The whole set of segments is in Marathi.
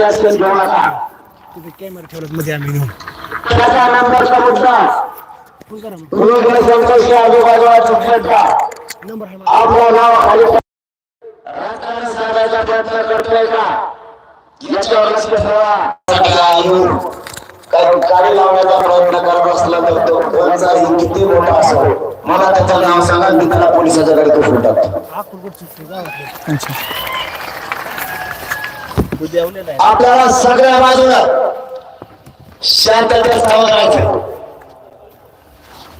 असतील घेऊ नका. तिथे कॅमेरा ठेवला मध्ये आम्ही घेऊन त्याचा नंबरचा मुद्दा. आजूबाजूला का नंबर आहे आपलं नाव खाली राजकारण साधायचा प्रयत्न करतोय का? याच्यावर लक्ष ठेवा. कारण गाडी लावण्याचा प्रयत्न करत असला तर तो कोणाचाही किती मोठा असो मला त्याचं नाव सांगा मी त्याला पोलिसाच्या गाडी करून टाकतो. आपल्याला सगळ्या बाजूला शांततेत सावधानायचं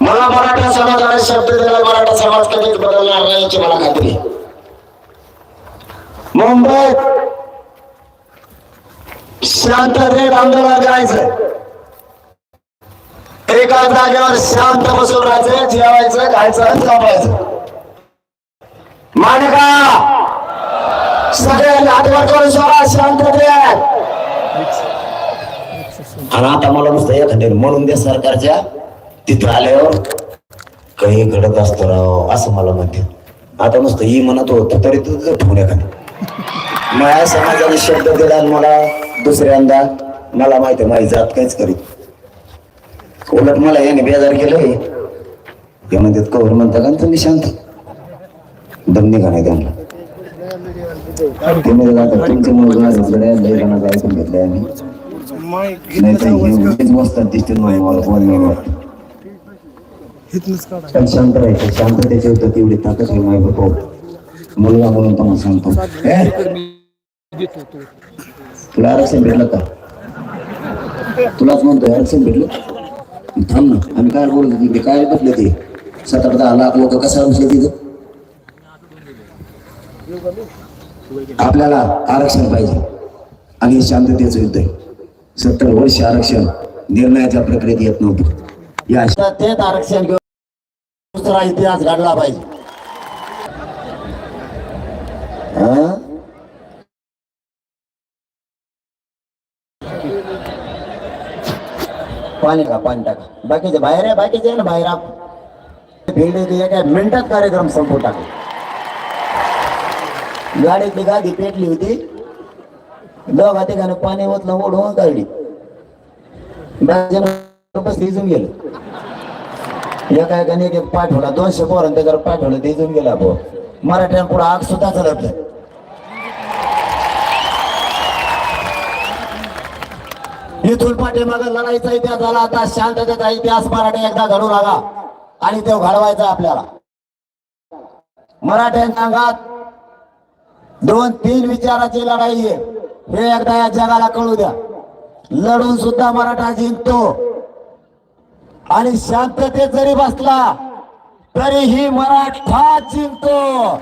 मला मराठा समाजाने शब्द दिला मराठा समाज कधीच बदलणार नाही याची मला खात्री आहे. मुंबईत शांततेत आंदोलन करायचं. एका जागेवर शांत बसून राहायचं जेवायचं खायचं आणि झोपायचं सगळ्यांनी करून सोडा आणि आता मला नुसतं एखाद्या म्हणून द्या सरकारच्या. तिथं आल्यावर काही घडत असतो राव असं मला म्हणते. आता नुसतं ही म्हणत होत तरी तू ठेवून एखादं. माझ्या समाजाने शब्द दिला आणि मला दुसऱ्यांदा मला माहिती आहे, माझी जात काहीच करीत उलट मला याने बेजार केलंय. हे म्हणतात कवर म्हणता का तुम्ही शांत. दम निघा नाही त्यांना. ते म्हणजे ऐकून आम्ही नाही तर उगीच बसतात दिसतील म्हणून मला शांत राहायचं शांततेची होतं तेवढी ताकद आहे माय मुलगा म्हणून तुम्हाला सांगतो तुला आरक्षण भेटलं का? तुलाच म्हणतोय आरक्षण भेटलं थांब ना आम्ही काय बोलतो तिथे काय बसले ते सात आठ दहा लाख लोक कसा बसले तिथं? आपल्याला आरक्षण पाहिजे. आणि शांततेचं युद्ध आहे. सत्तर वर्ष आरक्षण निर्णयाच्या प्रक्रियेत येत नव्हतं. या तेच आरक्षण घेऊन दुसरा इतिहास घडला पाहिजे. हा? पाणी टाका पाणी टाका. बाकीचे बाहेर आहे बाकीचे ना बाहेर. आप काय मिनिटात कार्यक्रम संपवून टाकला गाडीतली गादी पेटली होती. दोघा तिघानं पाणी ओतलं ओढून काढली. बस इजून गेलं. एका एकाने एक एक पाठवला दोनशे पोरांनी त्याच्यावर पाठवलं ते इजून गेला भाऊ. मराठ्यानं पुढे आग सुद्धा चालत इथून पाठीमाग लढाईचा इतिहास झाला आता शांततेचा इतिहास मराठे एकदा घडू लागा आणि तो घडवायचा आपल्याला. मराठ्यांच्या अंगात दोन तीन विचाराची लढाई आहे. हे एकदा या जगाला कळू द्या. लढून सुद्धा मराठा जिंकतो. आणि शांततेत जरी बसला तरीही मराठा जिंकतो.